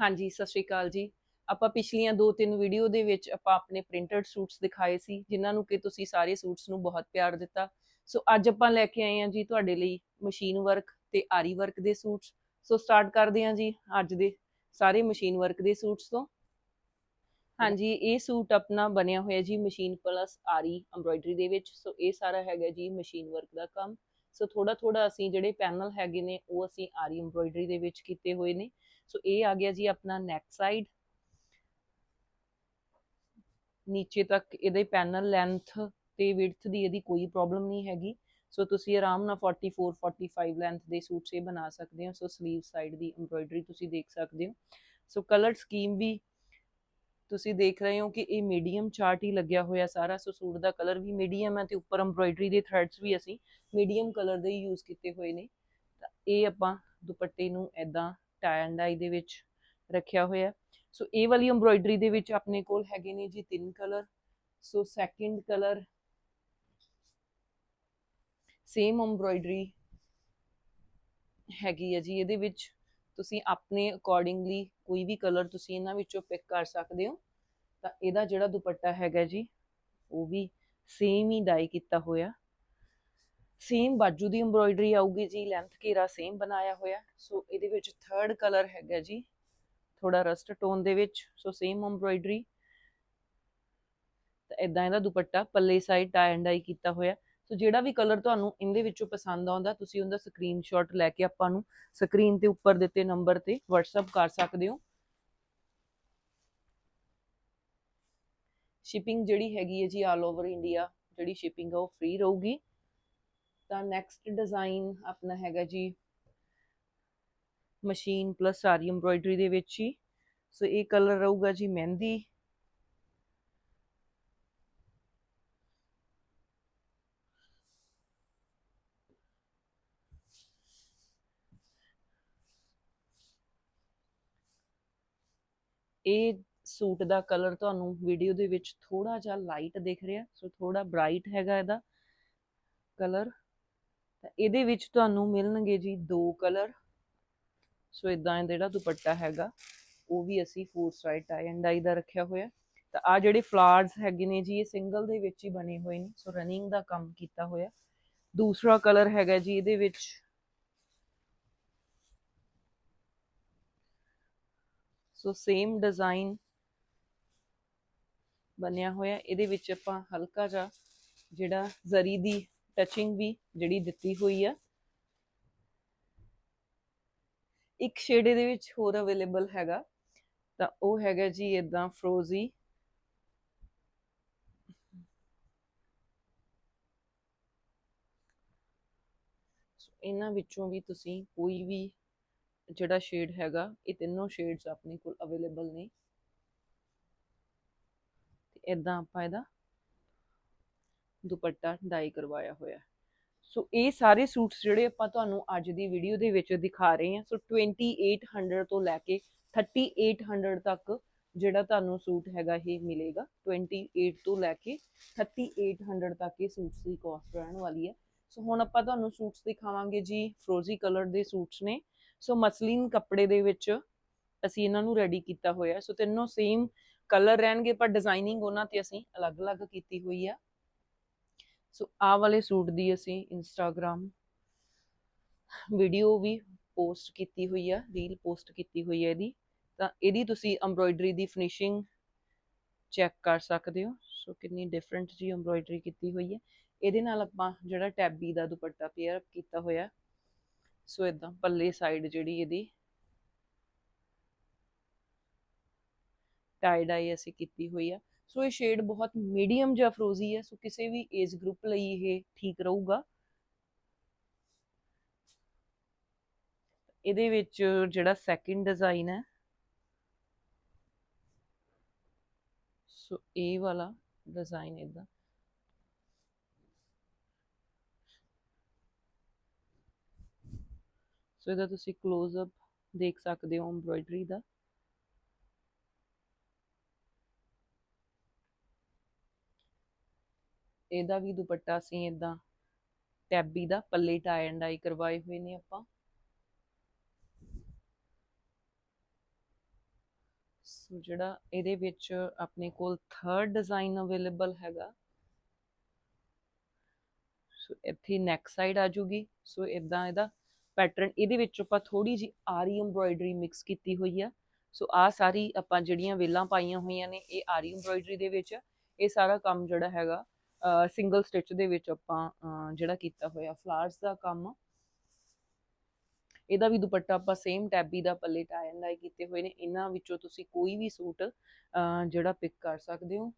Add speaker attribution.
Speaker 1: ਹਾਂਜੀ, ਸਤਿ ਸ਼੍ਰੀ ਅਕਾਲ ਜੀ। ਆਪਾਂ ਪਿਛਲੀਆਂ ਦੋ ਤਿੰਨ ਵੀਡੀਓ ਦੇ ਵਿੱਚ ਆਪਾਂ ਆਪਣੇ ਪ੍ਰਿੰਟਡ ਸੂਟਸ ਦਿਖਾਏ ਸੀ, ਜਿਨ੍ਹਾਂ ਨੂੰ ਕਿ ਤੁਸੀਂ ਸਾਰੇ ਸੂਟਸ ਨੂੰ ਬਹੁਤ ਪਿਆਰ ਦਿੱਤਾ। ਸੋ ਅੱਜ ਆਪਾਂ ਲੈ ਕੇ ਆਏ ਹਾਂ ਜੀ ਤੁਹਾਡੇ ਲਈ ਮਸ਼ੀਨ ਵਰਕ ਤੇ ਆਰੀ ਵਰਕ ਦੇ ਸੂਟਸ ਸੋ ਸਟਾਰਟ ਕਰਦੇ ਹਾਂ ਜੀ ਅੱਜ ਦੇ ਸਾਰੇ ਮਸ਼ੀਨ ਵਰਕ ਦੇ ਸੂਟਸ ਤੋਂ। ਹਾਂਜੀ, ਇਹ ਸੂਟ ਆਪਣਾ ਬਣਿਆ ਹੋਇਆ ਜੀ ਮਸ਼ੀਨ ਪਲੱਸ ਆਰੀ ਐਮਬ੍ਰੋਇਡਰੀ ਦੇ ਵਿੱਚ। ਸੋ ਇਹ ਸਾਰਾ ਹੈਗਾ ਜੀ ਮਸ਼ੀਨ ਵਰਕ ਦਾ ਕੰਮ। ਸੋ ਥੋੜਾ ਥੋੜਾ ਅਸੀਂ ਜਿਹੜੇ ਪੈਨਲ ਹੈਗੇ ਨੇ, ਉਹ ਅਸੀਂ ਆਰੀ ਐਮਬ੍ਰੋਇਡਰੀ ਦੇ ਵਿੱਚ ਕੀਤੇ ਹੋਏ ਨੇ। ਸੋ ਇਹ ਆ ਗਿਆ ਜੀ ਆਪਣਾ ਨੈਕ ਸਾਈਡ ਨੀਚੇ ਤੱਕ ਇਹਦੇ ਪੈਨਲ ਲੈਂਥ ਤੇ ਵਿਡਥ ਦੀ ਇਹਦੀ ਕੋਈ ਪ੍ਰੋਬਲਮ ਨਹੀਂ ਹੈਗੀ। ਸੋ ਤੁਸੀਂ ਆਰਾਮ ਨਾਲ 44 45 ਲੈਂਥ ਦੇ ਸੂਟਸ ਇਹ ਬਣਾ ਸਕਦੇ ਹੋ। ਸੋ ਸਲੀਵ ਸਾਈਡ ਦੀ ਐਮਬ੍ਰੋਇਡਰੀ ਤੁਸੀਂ ਦੇਖ ਸਕਦੇ ਹੋ। ਸੋ ਕਲਰ ਸਕੀਮ ਵੀ ਤੁਸੀਂ ਦੇਖ ਰਹੇ ਹੋ ਕਿ ਇਹ ਮੀਡੀਅਮ ਚਾਰਟ ਹੀ ਲੱਗਿਆ ਹੋਇਆ ਸਾਰਾ। ਸੋ ਸੂਟ ਦਾ ਕਲਰ ਵੀ ਮੀਡੀਅਮ ਹੈ ਤੇ ਉੱਪਰ ਐਮਬ੍ਰੋਇਡਰੀ ਦੇ ਥ੍ਰੈਡਸ ਵੀ ਅਸੀਂ ਮੀਡੀਅਮ ਕਲਰ ਦੇ ਹੀ ਯੂਜ਼ ਕੀਤੇ ਹੋਏ ਨੇ। ਤਾਂ ਇਹ ਆਪਾਂ ਦੁਪੱਟੇ ਨੂੰ ਐਦਾਂ ਟਾਈ ਐਂਡ ਡਾਈ ਦੇ ਵਿੱਚ ਰੱਖਿਆ ਹੋਇਆ ਸੋ ਇਹ ਵਾਲੀ ਐਮਬ੍ਰੋਇਡਰੀ ਦੇ ਵਿੱਚ ਆਪਣੇ ਕੋਲ ਹੈਗੇ ਨੇ ਜੀ ਤਿੰਨ colour so second colour same embroidery ਹੈਗੀ ਹੈ ਜੀ ਇਹਦੇ ਵਿੱਚ। ਤੁਸੀਂ ਆਪਣੇ ਅਕੋਰਡਿੰਗਲੀ ਕੋਈ ਵੀ ਕਲਰ ਤੁਸੀਂ ਇਹਨਾਂ ਵਿੱਚੋਂ ਪਿਕ ਕਰ ਸਕਦੇ ਹੋ। ਤਾਂ ਇਹਦਾ ਜਿਹੜਾ ਦੁਪੱਟਾ ਹੈਗਾ ਜੀ, ਉਹ ਵੀ ਸੇਮ ਹੀ ਡਾਈ ਕੀਤਾ ਹੋਇਆ। ਸੇਮ ਬਾਜੂ ਦੀ ਐਮਬ੍ਰੋਇਡਰੀ ਆਊਗੀ ਜੀ ਲੈਂਥ ਘੇਰਾ ਸੇਮ ਬਣਾਇਆ ਹੋਇਆ। ਸੋ ਇਹਦੇ ਵਿੱਚ ਥਰਡ ਕਲਰ ਹੈਗਾ ਜੀ ਥੋੜਾ ਰਸਟ ਟੋਨ ਦੇ ਵਿੱਚ ਸੋ ਸੇਮ ਐਮਬ੍ਰੋਇਡਰੀ ਤਾਂ ਇਦਾਂ ਇਹਦਾ ਦੁਪੱਟਾ ਪੱਲੇ ਸਾਈਡ ਟਾਈ ਐਂਡ ਡਾਈ ਕੀਤਾ ਹੋਇਆ। ਸੋ ਜਿਹੜਾ ਵੀ ਕਲਰ ਤੁਹਾਨੂੰ ਇਹਦੇ ਵਿੱਚੋਂ ਪਸੰਦ ਆਉਂਦਾ, ਤੁਸੀਂ ਉਹਦਾ ਸਕਰੀਨਸ਼ਾਟ ਲੈ ਕੇ ਆਪਾਂ ਨੂੰ ਸਕਰੀਨ ਤੇ ਉੱਪਰ ਦਿੱਤੇ ਨੰਬਰ ਤੇ WhatsApp ਕਰ ਸਕਦੇ ਹੋ। ਸ਼ਿਪਿੰਗ ਜਿਹੜੀ ਹੈਗੀ ਹੈ ਜੀ ਆਲ ਓਵਰ ਇੰਡੀਆ ਜਿਹੜੀ ਸ਼ਿਪਿੰਗ ਆ ਉਹ ਫ੍ਰੀ ਰਹੂਗੀ। ਤਾਂ ਨੈਕਸਟ ਡਿਜ਼ਾਈਨ ਆਪਣਾ ਹੈਗਾ ਜੀ ਮਸ਼ੀਨ ਪਲੱਸ ਸਾਰੀ ਐਮਬ੍ਰੋਇਡਰੀ ਦੇ ਵਿੱਚ ਹੀ। ਸੋ ਇਹ ਕਲਰ ਰਹੂਗਾ ਜੀ ਮਹਿੰਦੀ। ਇਹ ਸੂਟ ਦਾ ਕਲਰ ਤੁਹਾਨੂੰ ਵੀਡੀਓ ਦੇ ਵਿੱਚ ਥੋੜਾ ਜਿਹਾ ਲਾਈਟ ਦਿਖ ਰਿਹਾ। ਸੋ ਥੋੜਾ ਬ੍ਰਾਈਟ ਹੈਗਾ ਇਹਦਾ ਕਲਰ ਤਾਂ ਇਹਦੇ ਵਿੱਚ ਤੁਹਾਨੂੰ ਮਿਲਣਗੇ ਜੀ ਦੋ ਕਲਰ ਸੋ ਇਦਾਂ ਜਿਹੜਾ ਦੁਪੱਟਾ ਹੈਗਾ, ਉਹ ਵੀ ਅਸੀਂ four side tie and dye ਦਾ ਰੱਖਿਆ ਹੋਇਆ। ਤਾਂ ਆ ਜਿਹੜੇ ਫਲਾਵਰਸ ਹੈਗੇ ਨੇ ਜੀ, ਇਹ ਸਿੰਗਲ ਦੇ ਵਿੱਚ ਹੀ ਬਣੇ ਹੋਏ ਨੇ। ਸੋ ਰਨਿੰਗ ਦਾ ਕੰਮ ਕੀਤਾ ਹੋਇਆ। ਦੂਸਰਾ ਕਲਰ ਹੈਗਾ ਜੀ ਇਹਦੇ ਵਿੱਚ। ਸੋ ਸੇਮ ਡਿਜ਼ਾਈਨ ਬਣਿਆ ਹੋਇਆ। ਇਹਦੇ ਵਿੱਚ ਆਪਾਂ ਹਲਕਾ ਜਿਹਾ ਜਿਹੜਾ ਜ਼ਰੀ ਦੀ ਟੱਚਿੰਗ ਵੀ ਜਿਹੜੀ ਦਿੱਤੀ ਹੋਈ ਆ। ਇੱਕ ਸ਼ੇਡ ਇਹਦੇ ਵਿੱਚ ਹੋਰ ਅਵੇਲੇਬਲ ਹੈਗਾ। ਤਾਂ ਉਹ ਹੈਗਾ ਜੀ ਇਦਾਂ ਫਰੋਜ਼ੀ ਇਹਨਾਂ ਵਿੱਚੋਂ ਵੀ ਤੁਸੀਂ ਕੋਈ ਵੀ ਜਿਹੜਾ ਸ਼ੇਡ ਹੈਗਾ, ਇਹ ਤਿੰਨੋਂ ਸ਼ੇਡਸ ਆਪਣੇ ਕੋਲ ਅਵੇਲੇਬਲ ਨੇ। ਤੇ ਇਦਾਂ ਆਪਾਂ ਇਹਦਾ ਦੁਪੱਟਾ ਡਾਈ ਕਰਵਾਇਆ ਹੋਇਆ ਸੋ ਇਹ ਸਾਰੇ ਸੂਟਸ ਜਿਹੜੇ ਆਪਾਂ ਤੁਹਾਨੂੰ ਅੱਜ ਦੀ ਵੀਡੀਓ ਦੇ ਵਿੱਚ ਦਿਖਾ ਰਹੇ ਹਾਂ। ਸੋ 2800 ਤੋਂ ਲੈ ਕੇ 3800 ਤੱਕ ਜਿਹੜਾ ਤੁਹਾਨੂੰ ਸੂਟ ਹੈਗਾ ਇਹ ਮਿਲੇਗਾ। 28 ਤੋਂ ਲੈ ਕੇ 3800 ਤੱਕ ਇਹ ਸੂਟਸ ਦੀ ਕਾਸਟ ਰਹਿਣ ਵਾਲੀ ਹੈ। ਸੋ ਹੁਣ ਆਪਾਂ ਤੁਹਾਨੂੰ ਸੂਟਸ ਦਿਖਾਵਾਂਗੇ ਜੀ ਫਰੋਜ਼ੀ ਕਲਰ ਦੇ ਸੂਟਸ ਨੇ। ਸੋ ਮਸਲਿਨ ਕੱਪੜੇ ਦੇ ਵਿੱਚ ਅਸੀਂ ਇਹਨਾਂ ਨੂੰ ਰੈਡੀ ਕੀਤਾ ਹੋਇਆ ਸੋ ਤਿੰਨੋਂ ਸੇਮ ਕਲਰ ਰਹਿਣਗੇ, ਪਰ ਡਿਜ਼ਾਈਨਿੰਗ ਉਹਨਾਂ ਤੇ ਅਸੀਂ ਅਲੱਗ-ਅਲੱਗ ਕੀਤੀ ਹੋਈ ਆ ਸੋ ਆਹ ਵਾਲੇ ਸੂਟ ਦੀ ਅਸੀਂ ਇੰਸਟਾਗ੍ਰam ਵੀਡੀਓ ਵੀ ਪੋਸਟ ਕੀਤੀ ਹੋਈ ਆ ਰੀਲ ਪੋਸਟ ਕੀਤੀ ਹੋਈ ਹੈ ਇਹਦੀ। ਤਾਂ ਇਹਦੀ ਤੁਸੀਂ ਐਮਬ੍ਰੋਇਡਰੀ ਦੀ ਫਿਨਿਸ਼ਿੰਗ ਚੈੱਕ ਕਰ ਸਕਦੇ ਹੋ। ਸੋ ਕਿੰਨੀ ਡਿਫਰੈਂਟ ਜੀ ਐਮਬ੍ਰੋਇਡਰੀ ਕੀਤੀ ਹੋਈ ਹੈ ਇਹਦੇ ਨਾਲ ਆਪਾਂ ਜਿਹੜਾ ਟੈਬੀ ਦਾ ਦੁਪੱਟਾ ਪੇਅਰ ਅਪ ਕੀਤਾ ਹੋਇਆ, ਸੋ ਇਦਾਂ ਪੱਲੇ ਸਾਈਡ ਜਿਹੜੀ ਇਹਦੀ ਟਾਈ ਡਾਈ ਅਸੀਂ ਕੀਤੀ ਹੋਈ ਆ। ਸੋ ਇਹ ਸ਼ੇਡ ਬਹੁਤ ਮੀਡੀਅਮ ਜਿਹਾ ਫਰੋਜ਼ੀ ਹੈ, ਸੋ ਕਿਸੇ ਵੀ ਏਜ ਗਰੁੱਪ ਲਈ ਇਹ ਠੀਕ ਰਹੂਗਾ। ਇਹਦੇ ਵਿੱਚ ਜਿਹੜਾ ਸੈਕਿੰਡ ਡਿਜ਼ਾਈਨ ਹੈ, ਸੋ ਇਹ ਵਾਲਾ ਡਿਜ਼ਾਈਨ ਇਦਾਂ ਸੋ ਇਹਦਾ ਤੁਸੀਂ ক্লোਜ਼ ਅਪ ਦੇਖ ਸਕਦੇ ਹੋ ਐਮਬ੍ਰੋਇਡਰੀ ਦਾ। ਇਹਦਾ ਵੀ ਦੁਪੱਟਾ ਅਸੀਂ ਇਦਾਂ ਟੈਬੀ ਦਾ, ਪੱਲੇ ਟਾਈ ਐਂਡ ਡਾਈ ਕਰਵਾਏ ਹੋਏ ਨੇ ਆਪਾਂ। ਸੋ ਜਿਹੜਾ ਇਹਦੇ ਵਿੱਚ ਆਪਣੇ ਕੋਲ ਥਰਡ ਡਿਜ਼ਾਈਨ ਅਵੇਲੇਬਲ ਹੈਗਾ। ਸੋ ਇੱਥੇ ਨੈਕ ਸਾਈਡ ਆ ਜੂਗੀ। ਸੋ ਇਦਾਂ ਇਹਦਾ ਪੈਟਰਨ ਇਹਦੇ ਵਿੱਚ ਆਪਾਂ ਥੋੜੀ ਜੀ ਆਰੀ ਐਮਬ੍ਰੋਇਡਰੀ ਮਿਕਸ ਕੀਤੀ ਹੋਈ ਆ। ਸੋ ਆ ਸਾਰੀ ਆਪਾਂ ਜਿਹੜੀਆਂ ਵੇਲਾਂ ਪਾਈਆਂ ਹੋਈਆਂ ਨੇ, ਇਹ ਆਰੀ ਐਮਬ੍ਰੋਇਡਰੀ ਦੇ ਵਿੱਚ, ਇਹ ਸਾਰਾ ਕੰਮ ਜਿਹੜਾ ਹੈਗਾ ਸਿੰਗਲ ਸਟਿਚ ਦੇ ਵਿੱਚ ਆਪਾਂ ਅਹ, ਜਿਹੜਾ ਕੀਤਾ ਹੋਇਆ ਫਲਾਵਰਸ ਦਾ ਕੰਮ। ਇਹਦਾ ਵੀ ਦੁਪੱਟਾ ਆਪਾਂ ਸੇਮ ਟੈਬੀ ਦਾ ਪੱਲੇ ਟਾਈ ਐਂਡ ਕੀਤੇ ਹੋਏ ਨੇ। ਇਹਨਾਂ ਵਿੱਚੋਂ ਤੁਸੀਂ ਕੋਈ ਵੀ ਸੂਟ ਅਹ, ਜਿਹੜਾ ਪਿਕ ਕਰ ਸਕਦੇ ਹੋ।